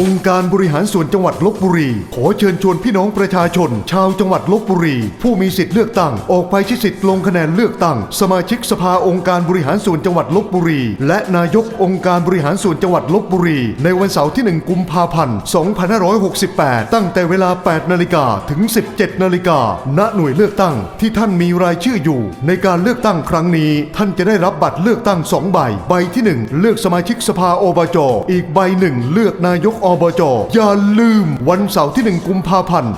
องค์การบริหารส่วนจังหวัดลบบุรี ขอเชิญชวนพี่น้องประชาชน ชาวจังหวัดลบบุรี ผู้มีสิทธิ์เลือกตั้ง ออกไปใช้สิทธิ์ลงคะแนนเลือกตั้ง สมาชิกสภาองค์การบริหารส่วนจังหวัดลบบุรี และนายกองค์การบริหารส่วนจังหวัดลบบุรี ในวันเสาร์ที่ 1 กุมภาพันธ์ 2568 ตั้งแต่เวลา 8 นาฬิกาถึง 17 นาฬิกา ณ หน่วยเลือกตั้งที่ท่านมีรายชื่ออยู่ ในการเลือกตั้งครั้งนี้ ท่านจะได้รับบัตรเลือกตั้ง2ใบ ใบที่ 1 เลือกสมาชิกสภาอบจ อีกใบหนึ่งเลือกนายกอบจอย่าลืม วันเสาร์ที่ 1 กุมภาพันธ์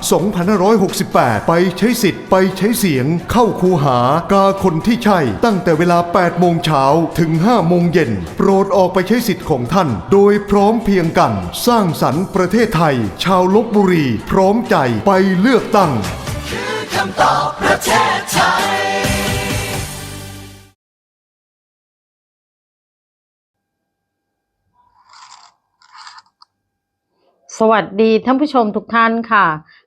2568 ไปใช้สิทธิ์ไปใช้เสียง เข้าคูหากาคนที่ใช่ ตั้งแต่เวลา 8 โมงเช้าถึง 5 โมงเย็น โปรดออกไปใช้สิทธิ์ของท่าน โดยพร้อมเพียงกัน สร้างสรรค์ประเทศไทย ชาวลบบุรี พร้อมใจไปเลือกตั้งคำตอบประเทศไทย สวัสดีท่านผู้ชมทุกท่านค่ะ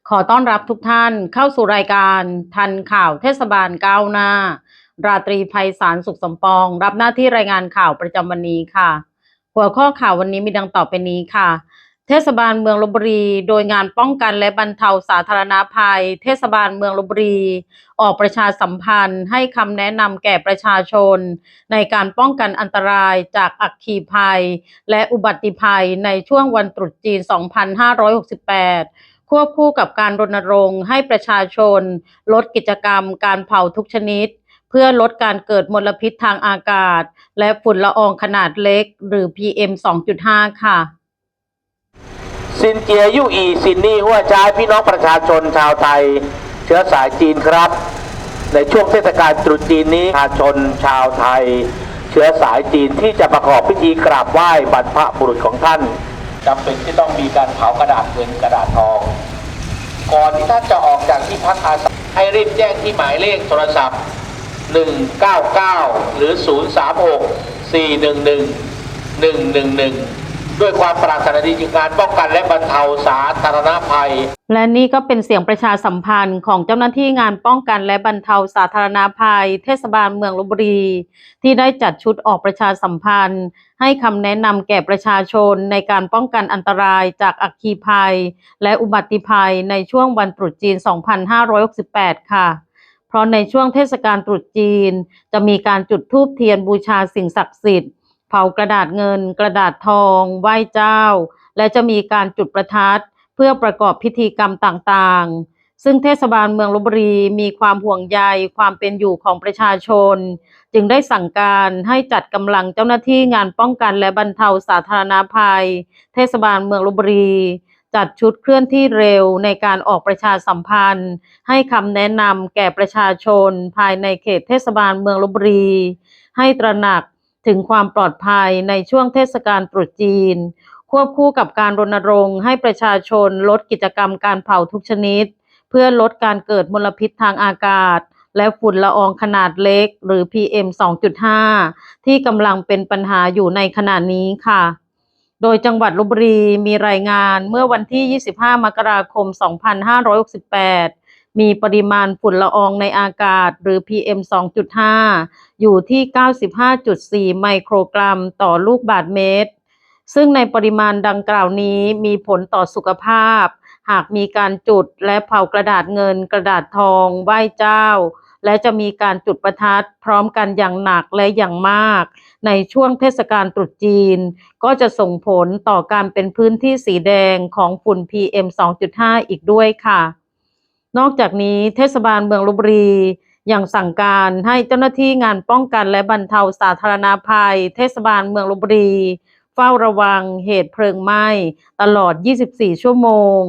ขอต้อนรับทุกท่านเข้าสู่รายการทันข่าวเทศบาลก้าวหน้า ราตรีภัยสารสุขสมปอง รับหน้าที่รายงานข่าวประจำวันนี้ค่ะ หัวข้อข่าววันนี้มีดังต่อไปนี้ค่ะ เทศบาลเมืองลบบุรี โดยงานป้องกันและบรรเทาสาธารณภัย เทศบาลเมืองลบบุรี ออกประชาสัมพันธ์ ให้คำแนะนำแก่ประชาชน ในการป้องกันอันตรายจากอัคคีภัย และอุบัติภัยในช่วงวันตรุษจีน 2568ควบคู่กับการรณรงค์ให้ประชาชน ลดกิจกรรมการเผาทุกชนิด เพื่อลดการเกิดมลพิษทางอากาศ และฝุ่นละอองขนาดเล็ก หรือ PM 2.5 ค่ะ ซินเจียยู่อีซินนี่หัวใจพี่น้องประชาชนชาวไทย เชื้อสายจีนครับ ในช่วงเทศกาลตรุษจีนนี้ประชาชนชาวไทย เชื้อสายจีนที่จะประกอบพิธีกราบไหว้บรรพบุรุษของท่านจำเป็นที่ต้องมีการเผากระดาษเงินกระดาษทอง ก่อนที่ท่านจะออกจากที่พักอาศัยให้รีบแจ้งที่หมายเลขโทรศัพท์ 199 หรือ 036 411 111 ด้วยความปรารถนาดีในการป้องกันและบรรเทาสาธารณภัย และนี่ก็เป็นเสียงประชาสัมพันธ์ของเจ้าหน้าที่งานป้องกันและบรรเทาสาธารณภัย เทศบาลเมืองลบบุรี ที่ได้จัดชุดออกประชาสัมพันธ์ ให้คำแนะนำแก่ประชาชนในการป้องกันอันตรายจากอัคคีภัย และอุบัติภัยในช่วงวันตรุษจีน 2568 ค่ะเพราะในช่วงเทศกาลตรุษจีน จะมีการจุดธูปเทียนบูชาสิ่งศักดิ์สิทธิ์ เผากระดาษเงิน กระดาษทอง ไหว้เจ้า และจะมีการจุดประทัด เพื่อประกอบพิธีกรรมต่างๆ ซึ่งเทศบาลเมืองลบบุรีมีความห่วงใยความเป็นอยู่ของประชาชน จึงได้สั่งการให้จัดกำลังเจ้าหน้าที่งานป้องกันและบรรเทาสาธารณภัย เทศบาลเมืองลบบุรีจัดชุดเคลื่อนที่เร็วในการออกประชาสัมพันธ์ ให้คำแนะนำแก่ประชาชนภายในเขตเทศบาลเมืองลบบุรี ให้ตระหนัก ถึงความปลอดภัยในช่วงเทศกาลตรุษจีน ควบคู่กับการรณรงค์ให้ประชาชนลดกิจกรรมการเผาทุกชนิด เพื่อลดการเกิดมลพิษทางอากาศ และฝุ่นละอองขนาดเล็ก หรือ PM 2.5 ที่กำลังเป็นปัญหาอยู่ในขณะนี้ค่ะ โดยจังหวัดลบบุรีมีรายงานเมื่อวันที่ 25 มกราคม 2568 มีปริมาณฝุ่นละอองในอากาศหรือ PM 2.5 อยู่ที่ 95.4 ไมโครกรัมต่อลูกบาศก์เมตร ซึ่งในปริมาณดังกล่าวนี้มีผลต่อสุขภาพ หากมีการจุดและเผากระดาษเงินกระดาษทองไหว้เจ้า และจะมีการจุดประทัดพร้อมกันอย่างหนักและอย่างมาก ในช่วงเทศกาลตรุษจีน ก็จะส่งผลต่อการเป็นพื้นที่สีแดงของฝุ่น PM 2.5 อีกด้วยค่ะ นอกจากนี้เทศบาลเมืองลบบุรียังสั่งการให้เจ้าหน้าที่งานป้องกันและบรรเทาสาธารณภัย เทศบาลเมืองลบบุรี เฝ้าระวังเหตุเพลิงไหม้ตลอด 24 ชั่วโมง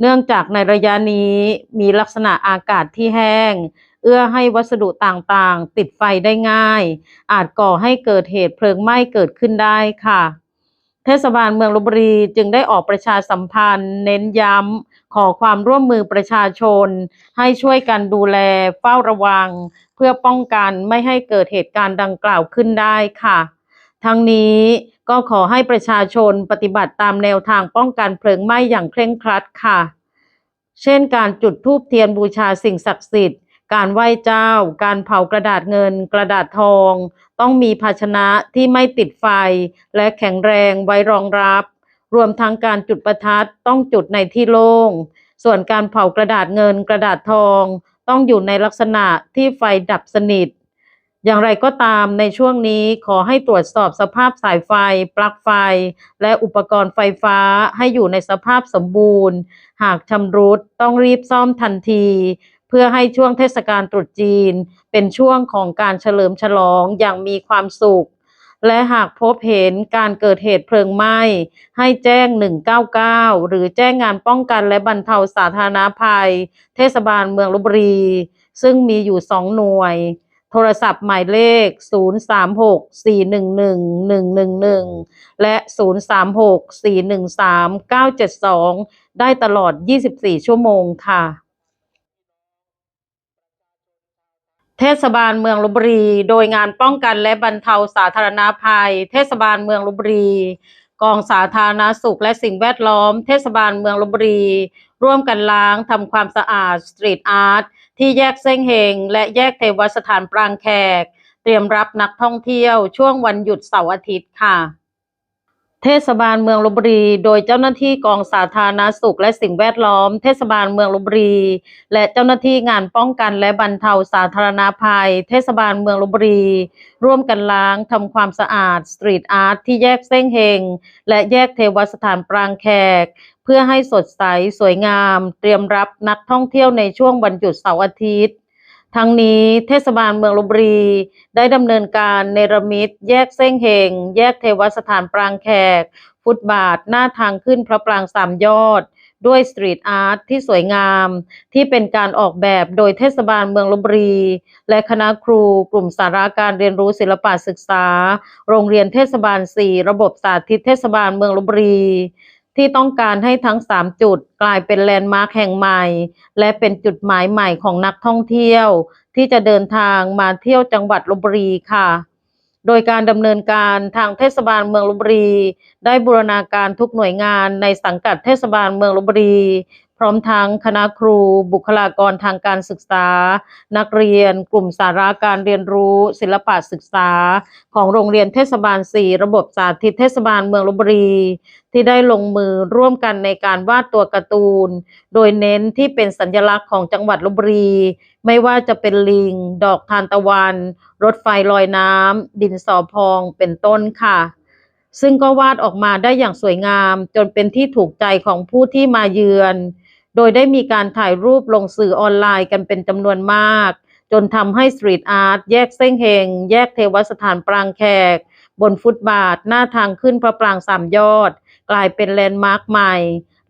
เนื่องจากในระยะนี้มีลักษณะอากาศที่แห้ง เอื้อให้วัสดุต่างๆ ติดไฟได้ง่าย อาจก่อให้เกิดเหตุเพลิงไหม้เกิดขึ้นได้ค่ะ เทศบาลเมืองลบบุรีจึงได้ออกประชาสัมพันธ์ เน้นย้ำขอความร่วมมือประชาชน ให้ช่วยกันดูแลเฝ้าระวัง เพื่อป้องกันไม่ให้เกิดเหตุการณ์ดังกล่าวขึ้นได้ค่ะ ทั้งนี้ก็ขอให้ประชาชนปฏิบัติตามแนวทางป้องกันเพลิงไหม้อย่างเคร่งครัดค่ะ เช่นการจุดธูปเทียนบูชาสิ่งศักดิ์สิทธิ์ การไหว้เจ้า การเผากระดาษเงิน กระดาษทอง ต้องมีภาชนะที่ไม่ติดไฟ และแข็งแรงไว้รองรับ รวมทั้งการจุดประทัดต้องจุดในที่โล่ง ส่วนการเผากระดาษเงิน กระดาษทอง ต้องอยู่ในลักษณะที่ไฟดับสนิท อย่างไรก็ตามในช่วงนี้ขอให้ตรวจสอบสภาพสายไฟ ปลั๊กไฟ และอุปกรณ์ไฟฟ้าให้อยู่ในสภาพสมบูรณ์ หากชำรุดต้องรีบซ่อมทันที เพื่อให้ช่วงเทศกาลตรุษจีน เป็นช่วงของการเฉลิมฉลองอย่างมีความสุข และหากพบเห็นการเกิดเหตุเพลิงไหม้ ให้แจ้ง 199 หรือแจ้งงานป้องกันและบรรเทาสาธารณภัย เทศบาลเมืองลบบุรี ซึ่งมีอยู่ 2 หน่วย โทรศัพท์หมายเลข 036-411-111 และ 036-413-972 ได้ตลอด 24 ชั่วโมงค่ะ เทศบาลเมืองลบบุรี โดยงานป้องกันและบรรเทาสาธารณภัย เทศบาลเมืองลบบุรี กองสาธารณสุขและสิ่งแวดล้อม เทศบาลเมืองลบบุรี ร่วมกันล้างทำความสะอาดสตรีทอาร์ตที่แยกเส้งเฮงและแยกเทวสถานปรางแขก เตรียมรับนักท่องเที่ยวช่วงวันหยุดเสาร์อาทิตย์ค่ะ เทศบาลเมืองลบบุรี โดยเจ้าหน้าที่กองสาธารณสุขและสิ่งแวดล้อม เทศบาลเมืองลบบุรี และเจ้าหน้าที่งานป้องกันและบรรเทาสาธารณภัย เทศบาลเมืองลบบุรี ร่วมกันล้างทำความสะอาดสตรีทอาร์ตที่แยกเส้งเฮง และแยกเทวสถานปรางแขก เพื่อให้สดใสสวยงาม เตรียมรับนักท่องเที่ยวในช่วงวันหยุดเสาร์อาทิตย์ ทั้งนี้เทศบาลเมืองลบบุรี ได้ดำเนินการเนรมิต แยกเส้งเฮงแยกเทวสถานปรางแขก ฟุตบาทหน้าทางขึ้นพระปรางสามยอด ด้วยสตรีทอาร์ตที่สวยงาม ที่เป็นการออกแบบโดยเทศบาลเมืองลบบุรี และคณะครูกลุ่มสาราการเรียนรู้ศิลปะศึกษา โรงเรียนเทศบาล 4 ระบบสาธิตเทศบาลเมืองลบบุรี ที่ต้องการให้ทั้ง 3 จุดกลายเป็นแลนด์มาร์คแห่งใหม่ และเป็นจุดหมายใหม่ของนักท่องเที่ยว ที่จะเดินทางมาเที่ยวจังหวัดลบบุรีค่ะ โดยการดำเนินการทางเทศบาลเมืองลบบุรี ได้บูรณาการทุกหน่วยงานในสังกัดเทศบาลเมืองลบบุรี พร้อมทั้งคณะครู บุคลากรทางการศึกษา นักเรียน กลุ่มสาระการเรียนรู้ ศิลปะศึกษา ของโรงเรียนเทศบาล 4 ระบบสาธิตเทศบาลเมืองลบบุรี ที่ได้ลงมือร่วมกันในการวาดตัวการ์ตูน โดยเน้นที่เป็นสัญลักษณ์ของจังหวัดลบบุรี ไม่ว่าจะเป็นลิง ดอกทานตะวัน รถไฟลอยน้ำดินสอพองเป็นต้นค่ะซึ่งก็วาดออกมาได้อย่างสวยงาม จนเป็นที่ถูกใจของผู้ที่มาเยือน โดยได้มีการถ่ายรูปลงสื่อออนไลน์กันเป็นจำนวนมาก จนทำให้สตรีทอาร์ตแยกเส้งเฮง แยกเทวสถานปรางแขก บนฟุตบาท หน้าทางขึ้นพระปรางสามยอด กลายเป็นแลนด์มาร์คใหม่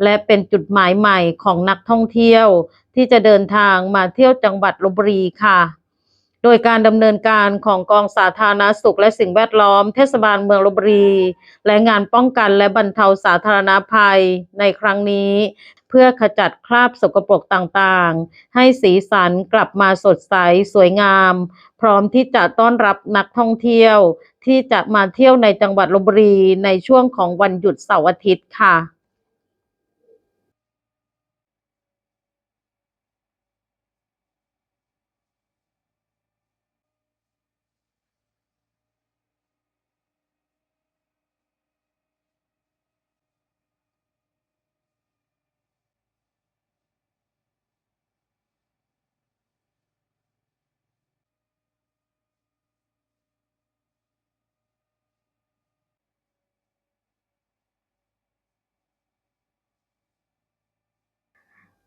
และเป็นจุดหมายใหม่ของนักท่องเที่ยว ที่จะเดินทางมาเที่ยวจังหวัดลบบุรีค่ะ โดยการดำเนินการของกองสาธารณสุขและสิ่งแวดล้อม เทศบาลเมืองลบบุรี และงานป้องกันและบรรเทาสาธารณภัยในครั้งนี้ เพื่อขจัดคราบสกปรกต่างๆ ให้สีสันกลับมาสดใสสวยงาม พร้อมที่จะต้อนรับนักท่องเที่ยว ที่จะมาเที่ยวในจังหวัดลบบุรีในช่วงของวันหยุดเสาร์อาทิตย์ค่ะ